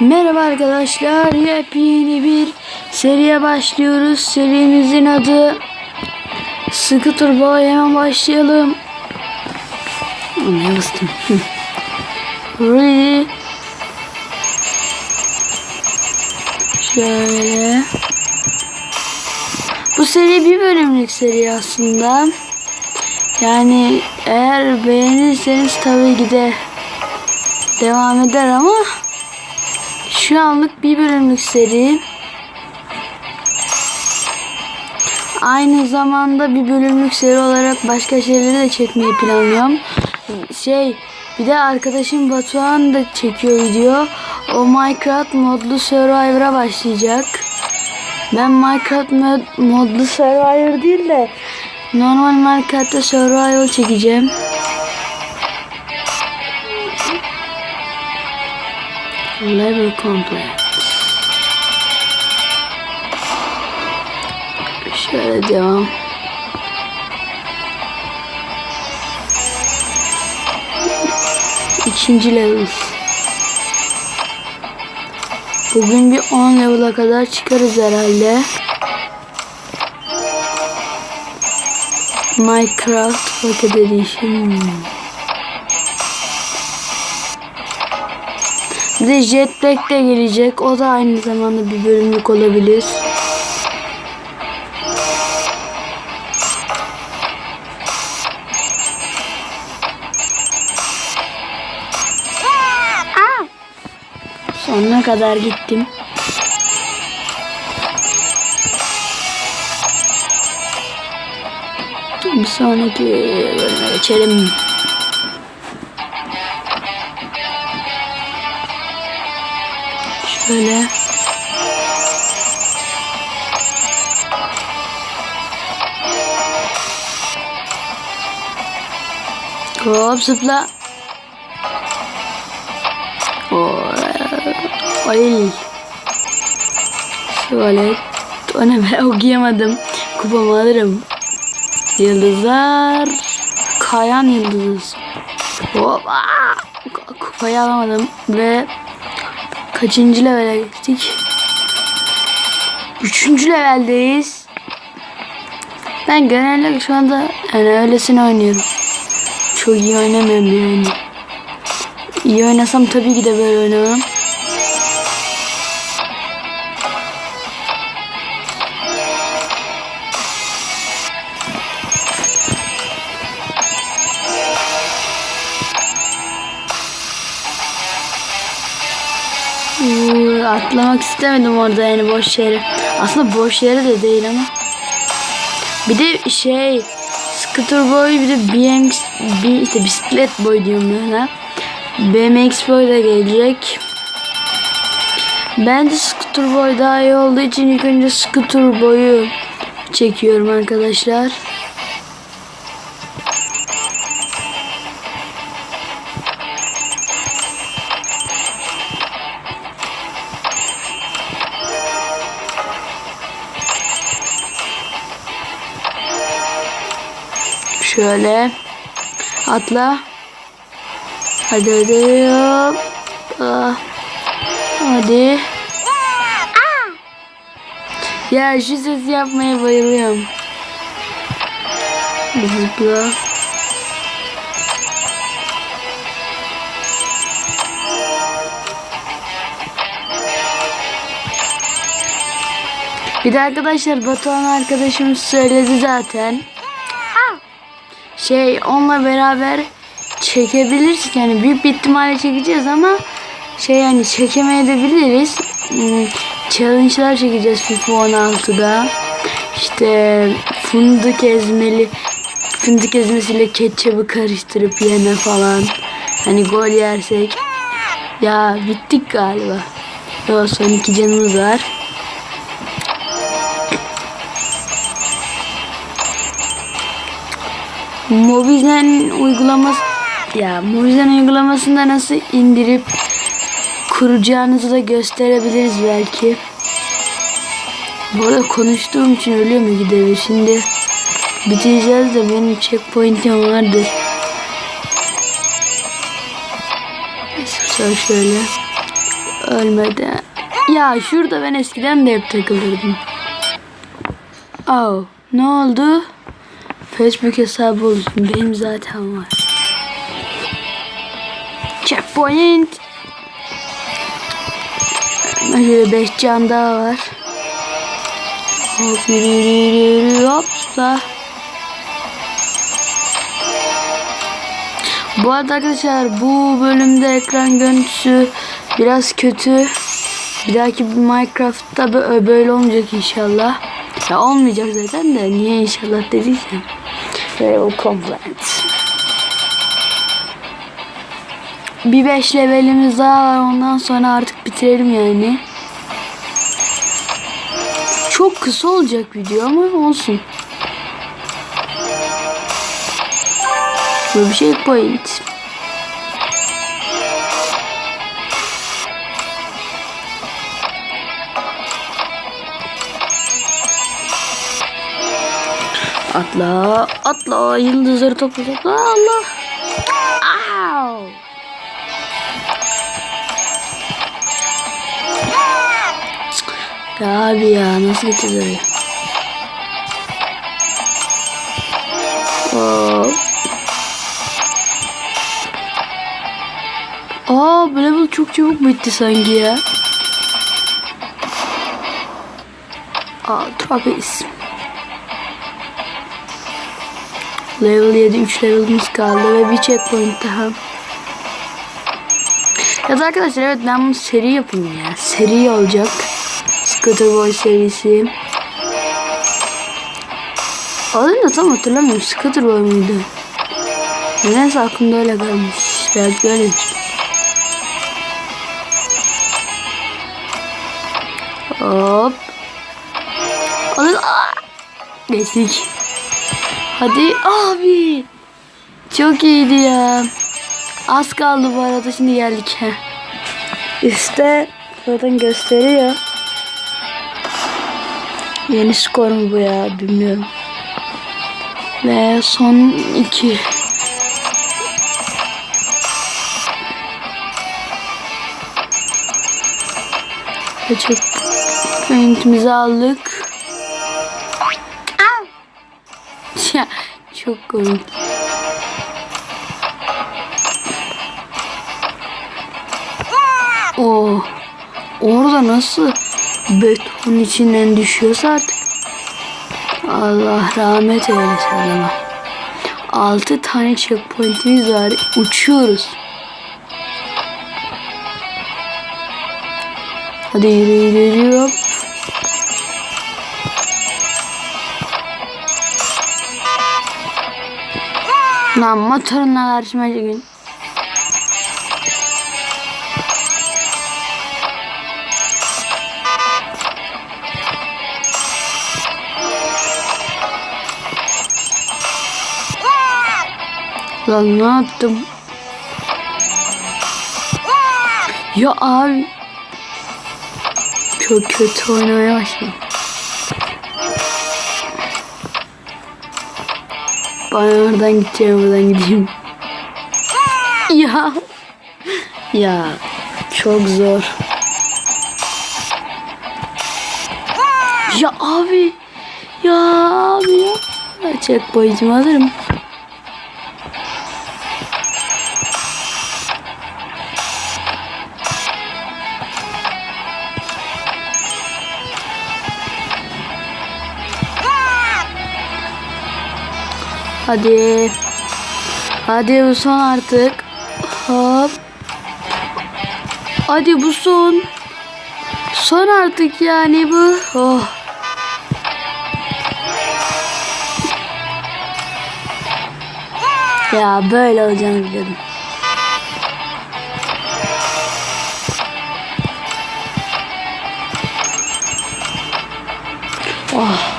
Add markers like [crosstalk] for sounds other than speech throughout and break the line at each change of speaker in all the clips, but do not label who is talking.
Merhaba arkadaşlar, yepyeni bir seriye başlıyoruz. Serimizin adı Scooter Boy. Hemen başlayalım. Ne bastım? [laughs] Ready. Şöyle. Bu seri bir bölümlük seri aslında. Yani eğer beğenirseniz tabii ki de devam eder ama şu anlık bir bölümlük seri. Aynı zamanda bir bölümlük seri olarak başka şeyleri de çekmeyi planlıyorum. Şey bir de arkadaşım Batuhan da çekiyor video. O Minecraft modlu Survivor'a başlayacak. Ben Minecraft mod, modlu Survivor değil de normal Minecraft'ta Survival çekeceğim. Level complete. Şöyle devam. İkinci level. Bugün bir 10 level'a kadar çıkarız herhalde. Minecraft Pocket Edition. Bir de Jetpack de gelecek. O da aynı zamanda bir bölümlük olabilir. Sonuna kadar gittim. Bir sonraki bölüme geçelim. Şöyle. Hop zıpla. Ay. Şöyle. O ne be [laughs] okuyamadım. Kupamı alırım. Yıldızlar. Kayan yıldız. Hop. Kupayı alamadım. Ve kaçıncı levele geçtik? Üçüncü leveldeyiz. Ben genelde şu anda yani öylesine oynuyorum. Çok iyi oynamıyorum yani. İyi oynasam tabii ki de böyle oynamam. Atlamak istemedim orada yani boş yere. Aslında boş yere de değil ama. Bir de şey scooter boy bir de BMX bir işte bisiklet boy diyorum ben ha. BMX boy da gelecek. Bence scooter boy daha iyi olduğu için ilk önce scooter boyu çekiyorum arkadaşlar. Şöyle atla. Hadi hadi hop. Ah. Hadi. Ya şu ses yapmaya bayılıyorum. Zıpla. Bir de arkadaşlar Batuhan arkadaşımız söyledi zaten. Şey onunla beraber çekebiliriz yani büyük bir ihtimalle çekeceğiz ama şey yani çekemeyebiliriz. Hmm, Challenge'lar çekeceğiz FIFA 16'da. İşte fındık ezmeli fındık ezmesiyle ketçabı karıştırıp yeme falan. Hani gol yersek. Ya bittik galiba. Yo son iki canımız var. Mobizen uygulaması ya Mobizen uygulamasında nasıl indirip kuracağınızı da gösterebiliriz belki. Bu arada konuştuğum için ölüyor mu gidiyor şimdi bitireceğiz de benim checkpoint'im vardır. Neyse şöyle Ölmedi. Ya şurada ben eskiden de hep takılırdım. Oh, ne oldu? Facebook hesabı olsun. Benim zaten var. Checkpoint. Şöyle 5 can daha var. Hop yürü yürü yürü hopla. Bu arada arkadaşlar bu bölümde ekran görüntüsü biraz kötü. Bir dahaki Minecraft'ta bö- böyle olmayacak inşallah. Ya olmayacak zaten de niye inşallah dediysem. Level complete. Bir 5 levelimiz daha var ondan sonra artık bitirelim yani. Çok kısa olacak video ama olsun. Bu bir şey point. Atla, atla, yıldızları topla topla, Allah. Au. Ya abi ya nasıl gideceğiz oraya? Hop. Aa bu level çok çabuk bitti sanki ya. Aa trapez. Level 7 3 level'ımız kaldı ve bir checkpoint daha. Ya da arkadaşlar evet ben bunu seri yapayım ya. Seri olacak. Scooter Boy serisi. Adını tam hatırlamıyorum. Scooter Boy muydu? Nedense aklımda öyle kalmış. Belki öyledir. Hop. Alın. Geçtik. Hadi abi. Çok iyiydi ya. Az kaldı bu arada şimdi geldik. Üste zaten gösteriyor. Yeni skor mu bu ya bilmiyorum. Ve son iki. Ve çok aldık. Çok komik. Oo. Orada nasıl beton içinden düşüyorsa artık. Allah rahmet eylesin adama. 6 tane checkpointimiz var. Uçuyoruz. Hadi yürü yürü yürü. Lan motorunla karşıma gün. Lan ne yaptım? Ya abi. Çok kötü oynamaya başladım. Ben oradan gideceğim buradan gideyim. Ya. Ya. Çok zor. Ya abi. Ya abi ya. Checkpoint'imi alırım. Hadi. Hadi bu son artık. Hop. Hadi bu son. Son artık yani bu. Oh. Ya böyle olacağını biliyordum. Oh.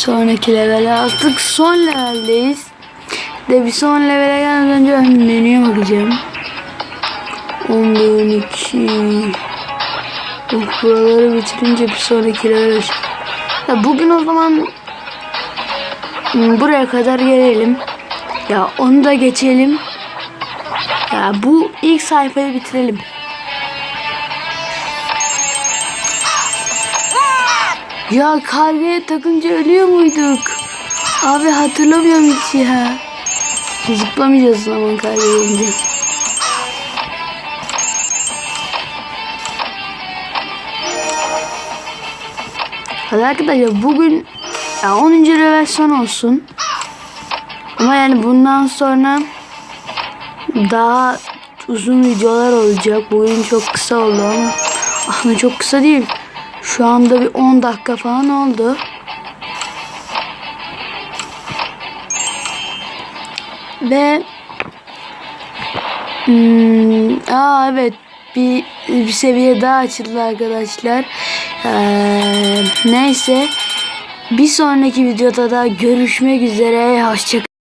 Sonraki level artık son leveldeyiz. De bir son levele gelmeden önce menüye bakacağım. 11, 12. Oh, buraları bitirince bir sonraki level Ya bugün o zaman buraya kadar gelelim. Ya onu da geçelim. Ya bu ilk sayfayı bitirelim. Ya kargaya takınca ölüyor muyduk? Abi hatırlamıyorum hiç ya. Zıplamayacağız o zaman karga gelince. Hadi arkadaşlar bugün ya 10. level son olsun. Ama yani bundan sonra daha uzun videolar olacak. Bugün çok kısa oldu ama aslında çok kısa değil. Şu anda bir 10 dakika falan oldu. Ve hmm, aa evet bir bir seviye daha açıldı arkadaşlar. Ee, neyse bir sonraki videoda da görüşmek üzere. Hoşçakalın.